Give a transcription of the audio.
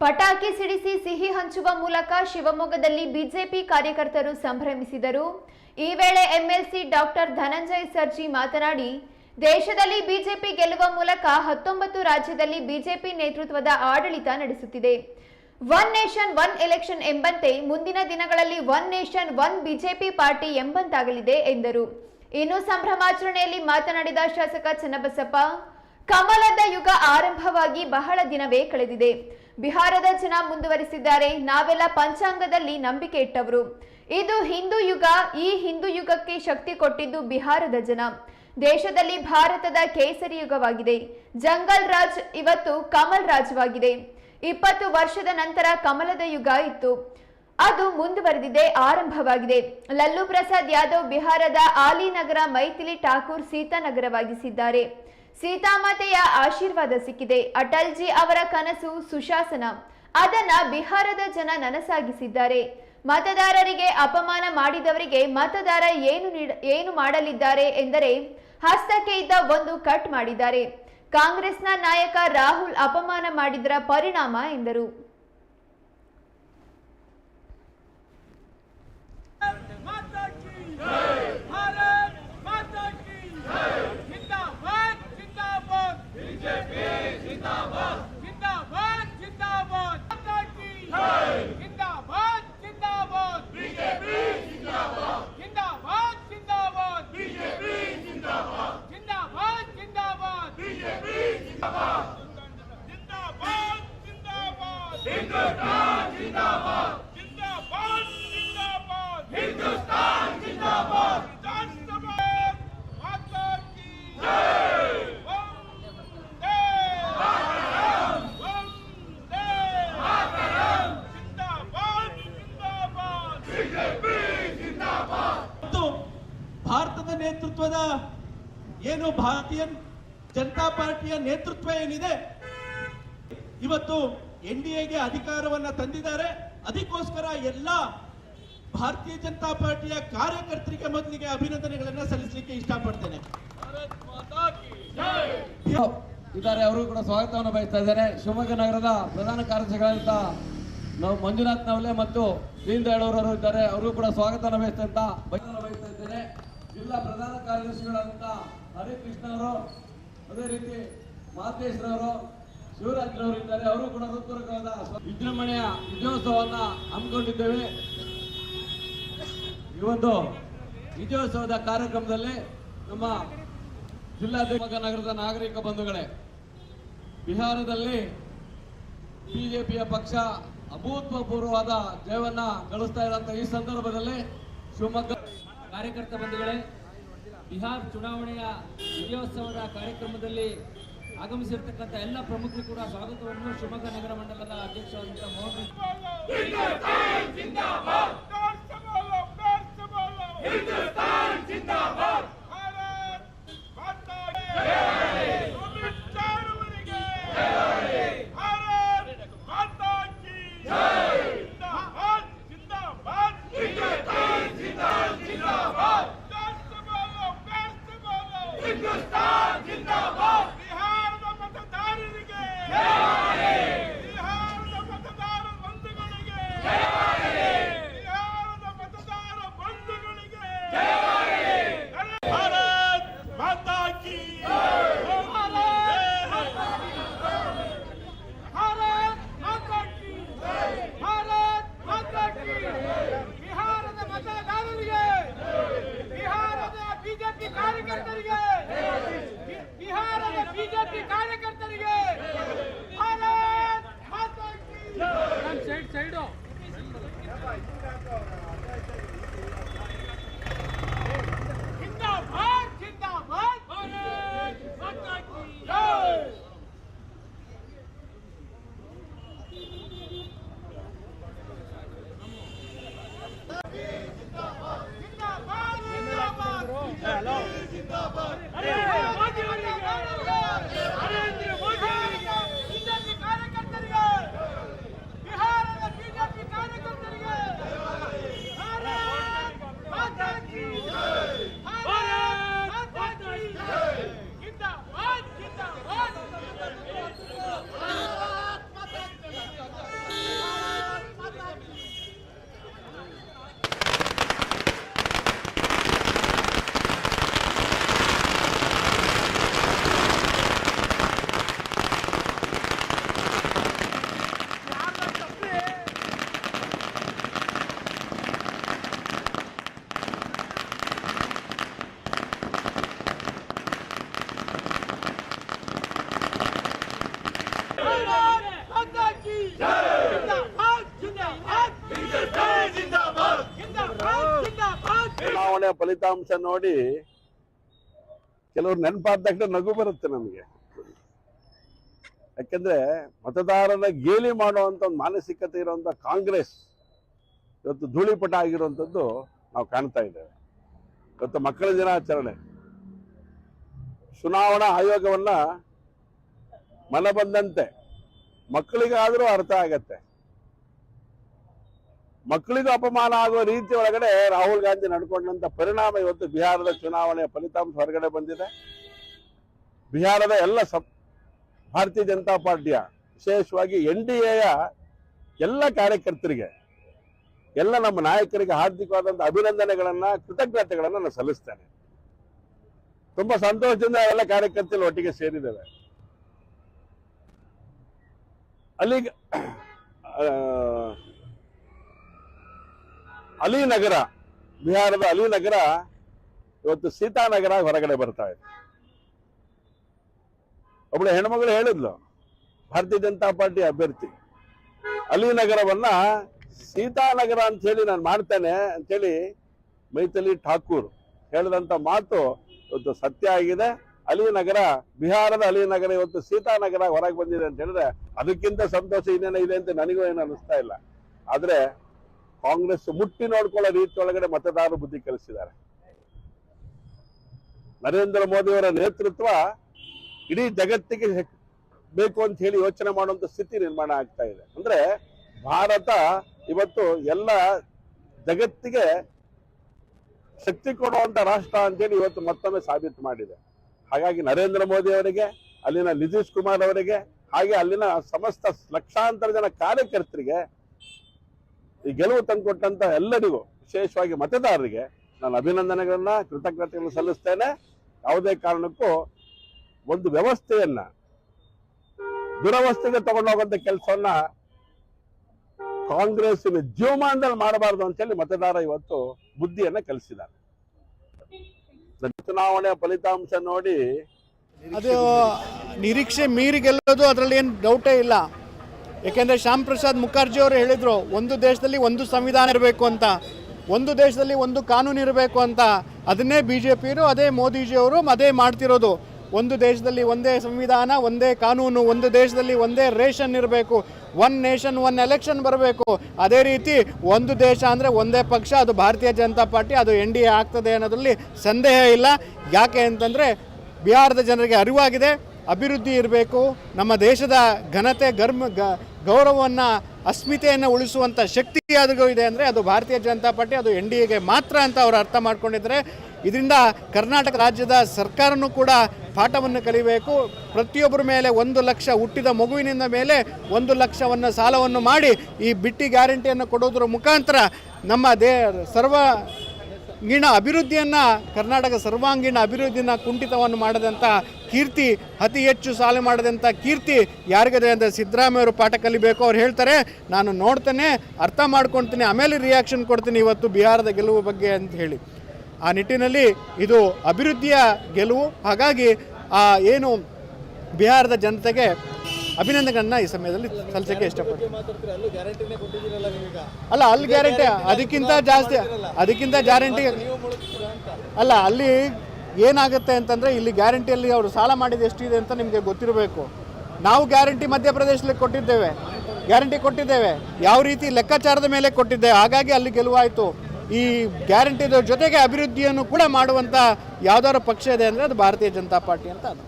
ಪಟಾಕಿ ಸಿಡಿಸಿ ಸಿಹಿ ಹಂಚುವ ಮೂಲಕ ಶಿವಮೊಗ್ಗದಲ್ಲಿ ಬಿಜೆಪಿ ಕಾರ್ಯಕರ್ತರು ಸಂಭ್ರಮಿಸಿದರು. ಈ ವೇಳೆ ಎಂಎಲ್ಸಿ ಡಾಕ್ಟರ್ ಧನಂಜಯ್ ಸರ್ಜಿ ಮಾತನಾಡಿ, ದೇಶದಲ್ಲಿ ಬಿಜೆಪಿ ಗೆಲ್ಲುವ ಮೂಲಕ ಹತ್ತೊಂಬತ್ತು ರಾಜ್ಯದಲ್ಲಿ ಬಿಜೆಪಿ ನೇತೃತ್ವದ ಆಡಳಿತ ನಡೆಸುತ್ತಿದೆ. ಒನ್ ನೇಷನ್, ಒನ್ ಎಲೆಕ್ಷನ್ ಎಂಬಂತೆ ಮುಂದಿನ ದಿನಗಳಲ್ಲಿ one nation, one BJP party ಎಂಬಂತಾಗಲಿದೆ ಎಂದರು. ಇನ್ನು ಸಂಭ್ರಮಾಚರಣೆಯಲ್ಲಿ ಮಾತನಾಡಿದ ಶಾಸಕ ಚನ್ನಬಸಪ್ಪ, ಕಮಲದ ಯುಗ ಆರಂಭವಾಗಿ ಬಹಳ ದಿನವೇ ಕಳೆದಿದೆ. ಬಿಹಾರದ ಜನ ಮುಂದುವರಿಸಿದ್ದಾರೆ. ನಾವೆಲ್ಲ ಪಂಚಾಂಗದಲ್ಲಿ ನಂಬಿಕೆ ಇಟ್ಟವರು. ಇದು ಹಿಂದೂ ಯುಗ, ಈ ಹಿಂದೂ ಯುಗಕ್ಕೆ ಶಕ್ತಿ ಕೊಟ್ಟಿದ್ದು ಬಿಹಾರದ ಜನ. ದೇಶದಲ್ಲಿ ಭಾರತದ ಕೇಸರಿ ಯುಗವಾಗಿದೆ. ಜಂಗಲ್ ರಾಜ್ ಇವತ್ತು ಕಮಲ್ ರಾಜ್ವಾಗಿದೆ. ಇಪ್ಪತ್ತು ವರ್ಷದ ನಂತರ ಕಮಲದ ಯುಗ ಇತ್ತು. ಅದು ಮುಂದುವರೆದಿದೆ, ಆರಂಭವಾಗಿದೆ. ಲಲ್ಲು ಪ್ರಸಾದ್ ಯಾದವ್ ಬಿಹಾರದ ಆಲಿನಗರ ಮೈಥಿಲಿ ಠಾಕೂರ್ ಸೀತಾನಗರವಾಗಿಸಿದ್ದಾರೆ. ಸೀತಾಮಾತೆಯ ಆಶೀರ್ವಾದ ಸಿಕ್ಕಿದೆ. ಅಟಲ್ಜಿ ಅವರ ಕನಸು ಸುಶಾಸನ. ಅದನ್ನ ಬಿಹಾರದ ಜನ ನನಸಾಗಿಸಿದ್ದಾರೆ. ಮತದಾರರಿಗೆ ಅಪಮಾನ ಮಾಡಿದವರಿಗೆ ಮತದಾರ ಏನು ಏನು ಮಾಡಲಿದ್ದಾರೆ ಎಂದರೆ ಹಸ್ತಕ್ಕೆ ಇದ್ದ ಒಂದು ಕಟ್ ಮಾಡಿದ್ದಾರೆ. ಕಾಂಗ್ರೆಸ್ನ ನಾಯಕ ರಾಹುಲ್ ಅಪಮಾನ ಮಾಡಿದರ ಪರಿಣಾಮ ಎಂದರು. Hey! ನೇತೃತ್ವದ ಏನು ಭಾರತೀಯ ಜನತಾ ಪಾರ್ಟಿಯ ನೇತೃತ್ವ ಏನಿದೆ? ಇವತ್ತು ಎನ್ ಡಿ ಎಗೆ ಅಧಿಕಾರವನ್ನ ತಂದಿದ್ದಾರೆ. ಅದಕ್ಕೋಸ್ಕರ ಎಲ್ಲ ಭಾರತೀಯ ಜನತಾ ಪಾರ್ಟಿಯ ಕಾರ್ಯಕರ್ತರಿಗೆ ಮೊದಲಿಗೆ ಅಭಿನಂದನೆಗಳನ್ನ ಸಲ್ಲಿಸಲಿಕ್ಕೆ ಇಷ್ಟಪಡ್ತೇನೆ. ಇದ್ದಾರೆ ಅವರು ಕೂಡ ಸ್ವಾಗತವನ್ನು ಬಯಸ್ತಾ ಇದ್ದಾರೆ ಶಿವಮೊಗ್ಗ ನಗರದ ಪ್ರಧಾನ ಕಾರ್ಯದರ್ಶಿಗಳಂತ ನಾವು ಮಂಜುನಾಥ್ ನವಲೆ ಮತ್ತು ದೀನ್ ದಯಾಳ್ ಅವರು ಇದ್ದಾರೆ. ಅವರು ಕೂಡ ಸ್ವಾಗತವನ್ನು ಬಯಸ್ತಂತ ಪ್ರಧಾನ ಕಾರ್ಯದರ್ಶಿಗಳಾದಂಥ ಹರಿಕೃಷ್ಣ ಅವರು, ಅದೇ ರೀತಿ ಮಾತೇಶ್ವರವರು ಶಿವರಾಜ್ರವರು ಇದ್ದಾರೆ. ಅವರು ಕೂಡ ಹೃತ್ಪೂರ್ವಕವಾದ ವಿಜೃಂಭಣೆಯ ವಿಜಯೋತ್ಸವವನ್ನ ಹಮ್ಮಿಕೊಂಡಿದ್ದೇವೆ. ಈ ಒಂದು ವಿಜಯೋತ್ಸವದ ಕಾರ್ಯಕ್ರಮದಲ್ಲಿ ನಮ್ಮ ಜಿಲ್ಲಾಧ್ಯಕ್ಷ ನಗರದ ನಾಗರಿಕ ಬಂಧುಗಳೇ, ಬಿಹಾರದಲ್ಲಿ ಬಿಜೆಪಿಯ ಪಕ್ಷ ಅಭೂತಪೂರ್ವವಾದ ಜಯವನ್ನ ಗಳಿಸ್ತಾ ಇರುವಂತಹ ಈ ಸಂದರ್ಭದಲ್ಲಿ ಶಿವಮೊಗ್ಗ ಕಾರ್ಯಕರ್ತ ಬಂಧುಗಳೇ ಬಿಹಾರ್ ಚುನಾವಣೆಯ ವಿಜಯೋತ್ಸವದ ಕಾರ್ಯಕ್ರಮದಲ್ಲಿ ಆಗಮಿಸಿರ್ತಕ್ಕಂಥ ಎಲ್ಲ ಪ್ರಮುಖರು ಕೂಡ ಸ್ವಾಗತವನ್ನು ಶಿವಮೊಗ್ಗ ನಗರ ಮಂಡಲದ ಅಧ್ಯಕ್ಷರಾದಂಥ Mohan Hindustan, Jindabad! Bihar, Mamata Dharinige! Yeah! Side side हो ಚುನಾವಣೆಯ ಫಲಿತಾಂಶ ನೋಡಿ ಕೆಲವರು ನೆನಪಾದ ತಕ್ಷಣ ನಗು ಬರುತ್ತೆ ನಮಗೆ. ಯಾಕೆಂದ್ರೆ ಮತದಾರನ ಗೇಲಿ ಮಾಡುವಂತ ಒಂದು ಮಾನಸಿಕತೆ ಇರುವಂತ ಕಾಂಗ್ರೆಸ್ ಇವತ್ತು ಧೂಳಿಪಟ ಆಗಿರುವಂಥದ್ದು ನಾವು ಕಾಣ್ತಾ ಇದ್ದೇವೆ. ಇವತ್ತು ಮಕ್ಕಳ ದಿನಾಚರಣೆ. ಚುನಾವಣಾ ಆಯೋಗವನ್ನ ಮನ ಬಂದಂತೆ ಮಕ್ಕಳಿಗಾದರೂ ಅರ್ಥ ಆಗತ್ತೆ. ಮಕ್ಕಳಿಗೂ ಅಪಮಾನ ಆಗುವ ರೀತಿ ಒಳಗಡೆ ರಾಹುಲ್ ಗಾಂಧಿ ನಡ್ಕೊಂಡಂತ ಪರಿಣಾಮ ಇವತ್ತು ಬಿಹಾರದ ಚುನಾವಣೆಯ ಫಲಿತಾಂಶ ಹೊರಗಡೆ ಬಂದಿದೆ. ಬಿಹಾರದ ಎಲ್ಲ ಸಬ್ ಭಾರತೀಯ ಜನತಾ ಪಾರ್ಟಿಯ ವಿಶೇಷವಾಗಿ ಎನ್ ಡಿ ಎಯ ಎಲ್ಲ ಕಾರ್ಯಕರ್ತರಿಗೆ, ಎಲ್ಲ ನಮ್ಮ ನಾಯಕರಿಗೆ ಹಾರ್ದಿಕವಾದಂತ ಅಭಿನಂದನೆಗಳನ್ನ, ಕೃತಜ್ಞತೆಗಳನ್ನ ನಾನು ಸಲ್ಲಿಸ್ತೇನೆ. ತುಂಬಾ ಸಂತೋಷದಿಂದ ಎಲ್ಲ ಕಾರ್ಯಕರ್ತರು ಒಟ್ಟಿಗೆ ಸೇರಿದ್ದೇವೆ. ಅಲ್ಲಿ ಅಲಿನಗರ, ಬಿಹಾರದ ಅಲಿ ನಗರ ಇವತ್ತು ಸೀತಾನಗರ ಹೊರಗಡೆ ಬರ್ತಾ ಇದೆ. ಒಬ್ಬಳು ಹೆಣ್ಮಗಳು ಹೇಳಿದ್ಲು, ಭಾರತೀಯ ಜನತಾ ಪಾರ್ಟಿ ಅಭ್ಯರ್ಥಿ. ಅಲಿ ನಗರವನ್ನ ಸೀತಾನಗರ ಅಂತ ಹೇಳಿ ನಾನು ಮಾಡ್ತೇನೆ ಅಂತೇಳಿ ಮೈಥಲಿ ಠಾಕೂರ್ ಹೇಳಿದಂತ ಮಾತು ಇವತ್ತು ಸತ್ಯ ಆಗಿದೆ. ಅಲಿ ನಗರ ಬಿಹಾರದ ಅಲಿ ನಗರ ಇವತ್ತು ಸೀತಾನಗರ ಹೊರಗೆ ಬಂದಿದೆ ಅಂತ ಹೇಳಿದ್ರೆ ಅದಕ್ಕಿಂತ ಸಂತೋಷ ಇನ್ನೇನೋ ಇದೆ ಅಂತ ನನಗೂ ಏನು ಅನಿಸ್ತಾ ಇಲ್ಲ. ಆದ್ರೆ ಕಾಂಗ್ರೆಸ್ ಮುಟ್ಟಿ ನೋಡ್ಕೊಳ್ಳೋ ಒಳಗಡೆ ಮತದಾರರು ಬುದ್ಧಿ ಕಲಿಸಿದ್ದಾರೆ. ನರೇಂದ್ರ ಮೋದಿ ಅವರ ನೇತೃತ್ವ ಇಡೀ ಜಗತ್ತಿಗೆ ಬೇಕು ಅಂತ ಹೇಳಿ ಯೋಚನೆ ಮಾಡುವಂತ ಸ್ಥಿತಿ ನಿರ್ಮಾಣ ಆಗ್ತಾ ಇದೆ. ಅಂದ್ರೆ ಭಾರತ ಇವತ್ತು ಎಲ್ಲ ಜಗತ್ತಿಗೆ ಶಕ್ತಿ ಕೊಡುವಂತ ರಾಷ್ಟ್ರ ಅಂತೇಳಿ ಇವತ್ತು ಮತ್ತೊಮ್ಮೆ ಸಾಬೀತು ಮಾಡಿದೆ. ಹಾಗಾಗಿ ನರೇಂದ್ರ ಮೋದಿ ಅವರಿಗೆ, ಅಲ್ಲಿನ ನಿತೀಶ್ ಕುಮಾರ್ ಅವರಿಗೆ, ಹಾಗೆ ಅಲ್ಲಿನ ಸಮಸ್ತ ಲಕ್ಷಾಂತರ ಜನ ಕಾರ್ಯಕರ್ತರಿಗೆ ಈ ಗೆಲುವು ತಂದುಕೊಟ್ಟಂತ ಎಲ್ಲರಿಗೂ ವಿಶೇಷವಾಗಿ ಮತದಾರರಿಗೆ ನಾನು ಅಭಿನಂದನೆಗಳನ್ನ, ಕೃತಜ್ಞತೆಗಳನ್ನು ಸಲ್ಲಿಸ್ತೇನೆ. ಯಾವುದೇ ಕಾರಣಕ್ಕೂ ಒಂದು ವ್ಯವಸ್ಥೆಯನ್ನ, ದುರವಸ್ಥೆಗೆ ತಗೊಂಡೋಗುವಂತ ಕೆಲಸವನ್ನ ಕಾಂಗ್ರೆಸ್ ಜೀವಮಾನದಲ್ಲಿ ಮಾಡಬಾರದು ಅಂತೇಳಿ ಮತದಾರ ಇವತ್ತು ಬುದ್ಧಿಯನ್ನ ಕಲಿಸಿದ್ದಾರೆ. ಚುನಾವಣೆಯ ಫಲಿತಾಂಶ ನೋಡಿ ಅದು ನಿರೀಕ್ಷೆ ಮೀರಿ ಗೆಲ್ಲೋದು ಅದರಲ್ಲಿ ಏನು ಡೌಟೇ ಇಲ್ಲ. ಏಕೆಂದರೆ ಶ್ಯಾಮ್ ಪ್ರಸಾದ್ ಮುಖರ್ಜಿ ಅವರು ಹೇಳಿದರು, ಒಂದು ದೇಶದಲ್ಲಿ ಒಂದು ಸಂವಿಧಾನ ಇರಬೇಕು ಅಂತ. ಒಂದು ದೇಶದಲ್ಲಿ ಒಂದು ಕಾನೂನು ಇರಬೇಕು ಅಂತ. ಅದನ್ನೇ ಬಿ ಜೆ ಪಿಯವರು ಅದೇ ಮೋದಿಜಿಯವರು ಅದೇ ಮಾಡ್ತಿರೋದು. ಒಂದು ದೇಶದಲ್ಲಿ ಒಂದೇ ಸಂವಿಧಾನ, ಒಂದೇ ಕಾನೂನು, ಒಂದು ದೇಶದಲ್ಲಿ ಒಂದೇ ರೇಷನ್ ಇರಬೇಕು. ಒನ್ ನೇಷನ್, ಒನ್ ಎಲೆಕ್ಷನ್ ಬರಬೇಕು. ಅದೇ ರೀತಿ ಒಂದು ದೇಶ ಅಂದರೆ ಒಂದೇ ಪಕ್ಷ, ಅದು ಭಾರತೀಯ ಜನತಾ ಪಾರ್ಟಿ, ಅದು ಎನ್ ಡಿ ಎ ಆಗ್ತದೆ ಅನ್ನೋದ್ರಲ್ಲಿ ಸಂದೇಹ ಇಲ್ಲ. ಯಾಕೆ ಅಂತಂದರೆ ಬಿಹಾರದ ಜನರಿಗೆ ಅರಿವಾಗಿದೆ, ಅಭಿವೃದ್ಧಿ ಇರಬೇಕು. ನಮ್ಮ ದೇಶದ ಘನತೆ ಗರ್ಮ ಗೌರವವನ್ನು, ಅಸ್ಮಿತೆಯನ್ನು ಉಳಿಸುವಂಥ ಶಕ್ತಿ ಯಾರಿಗೂ ಇದೆ ಅಂದರೆ ಅದು ಭಾರತೀಯ ಜನತಾ ಪಾರ್ಟಿ, ಅದು ಎನ್ ಡಿ ಎಗೆ ಮಾತ್ರ ಅಂತ ಅವರು ಅರ್ಥ ಮಾಡ್ಕೊಂಡಿದ್ದಾರೆ. ಇದರಿಂದ ಕರ್ನಾಟಕ ರಾಜ್ಯದ ಸರ್ಕಾರನೂ ಕೂಡ ಪಾಠವನ್ನು ಕಲಿಬೇಕು. ಪ್ರತಿಯೊಬ್ಬರ ಮೇಲೆ ಒಂದು ಲಕ್ಷ ಹುಟ್ಟಿದ ಮಗುವಿನಿಂದ ಮೇಲೆ ಒಂದು ಲಕ್ಷವನ್ನು ಸಾಲವನ್ನು ಮಾಡಿ ಈ ಬಿಟ್ಟಿ ಗ್ಯಾರಂಟಿಯನ್ನು ಕೊಡೋದ್ರ ಮುಖಾಂತರ ನಮ್ಮ ದೇ, ಸರ್ವ ಂಗೀಣ ಅಭಿವೃದ್ಧಿಯನ್ನು, ಕರ್ನಾಟಕ ಸರ್ವಾಂಗೀಣ ಅಭಿವೃದ್ಧಿನ ಕುಂಠಿತವನ್ನು ಮಾಡಿದಂಥ ಕೀರ್ತಿ, ಅತಿ ಹೆಚ್ಚು ಸಾಲ ಮಾಡಿದಂಥ ಕೀರ್ತಿ ಯಾರಿಗದೆ ಅಂದರೆ ಸಿದ್ದರಾಮಯ್ಯವರು ಪಾಠ ಕಲಿಬೇಕು ಅವ್ರು ಹೇಳ್ತಾರೆ. ನಾನು ನೋಡ್ತೇನೆ, ಅರ್ಥ ಮಾಡ್ಕೊಳ್ತೀನಿ ಆಮೇಲೆ ರಿಯಾಕ್ಷನ್ ಕೊಡ್ತೀನಿ ಇವತ್ತು ಬಿಹಾರದ ಗೆಲುವು ಬಗ್ಗೆ ಅಂತ ಹೇಳಿ. ಆ ನಿಟ್ಟಿನಲ್ಲಿ ಇದು ಅಭಿವೃದ್ಧಿಯ ಗೆಲುವು. ಹಾಗಾಗಿ ಆ ಏನು ಬಿಹಾರದ ಜನತೆಗೆ ಅಭಿನಂದನೆಗಳನ್ನ ಈ ಸಮಯದಲ್ಲಿ ಸಲ್ಲಿಸಕ್ಕೆ ಇಷ್ಟಪಡ್ತೀನಿ. ಅಲ್ಲ ಅಲ್ಲಿ ಗ್ಯಾರಂಟಿ ಅದಕ್ಕಿಂತ ಜಾಸ್ತಿ ಅದಕ್ಕಿಂತ ಗ್ಯಾರಂಟಿ ಅಲ್ಲ ಅಲ್ಲಿ ಏನಾಗುತ್ತೆ ಅಂತಂದರೆ ಇಲ್ಲಿ ಗ್ಯಾರಂಟಿಯಲ್ಲಿ ಅವರು ಸಾಲ ಮಾಡಿದ ಎಷ್ಟಿದೆ ಅಂತ ನಿಮಗೆ ಗೊತ್ತಿರಬೇಕು. ನಾವು ಗ್ಯಾರಂಟಿ ಮಧ್ಯಪ್ರದೇಶದಲ್ಲಿ ಕೊಟ್ಟಿದ್ದೇವೆ. ಗ್ಯಾರಂಟಿ ಕೊಟ್ಟಿದ್ದೇವೆ. ಯಾವ ರೀತಿ ಲೆಕ್ಕಾಚಾರದ ಮೇಲೆ ಕೊಟ್ಟಿದ್ದೇವೆ ಹಾಗಾಗಿ ಅಲ್ಲಿ ಗೆಲುವಾಯಿತು. ಈ ಗ್ಯಾರಂಟಿದ ಜೊತೆಗೆ ಅಭಿವೃದ್ಧಿಯನ್ನು ಕೂಡ ಮಾಡುವಂಥ ಯಾವ್ದಾದ್ರು ಪಕ್ಷ ಇದೆ ಅಂದರೆ ಅದು ಭಾರತೀಯ ಜನತಾ ಪಾರ್ಟಿ ಅಂತ ಅದು